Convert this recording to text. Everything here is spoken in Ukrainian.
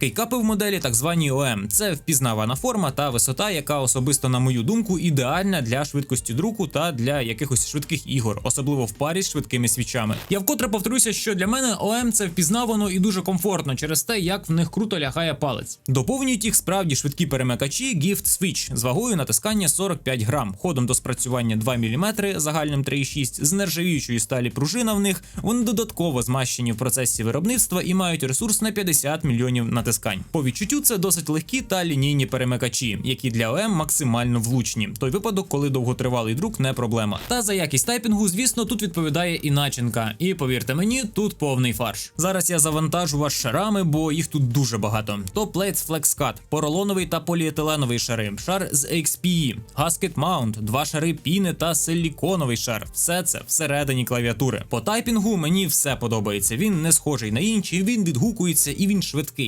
Кейкапи в моделі так звані ОМ. Це впізнавана форма та висота, яка особисто, на мою думку, ідеальна для швидкості друку та для якихось швидких ігор, особливо в парі з швидкими свічами. Я вкотре повторюся, що для мене ОМ це впізнавано і дуже комфортно через те, як в них круто лягає палець. Доповнюють їх справді швидкі перемикачі Gift Switch з вагою натискання 45 грам, ходом до спрацювання 2 мм, загальним 3,6, з нержавіючої сталі пружина в них. Вони додатково змащені в процесі виробництва і мають ресурс на 50 мільйонів натискань. По відчуттю це досить легкі та лінійні перемикачі, які для ОМ максимально влучні. Той випадок, коли довготривалий друк не проблема. Та за якість тайпінгу, звісно, тут відповідає і начинка. І повірте мені, тут повний фарш. Зараз я завантажу вас шарами, бо їх тут дуже багато. То Plates Flex поролоновий та поліетиленовий шари, шар з XPE, Gasket Mount, два шари піни та силіконовий шар. Все це всередині клавіатури. По тайпінгу мені все подобається. Він не схожий на інші, він відгукується і він швидкий.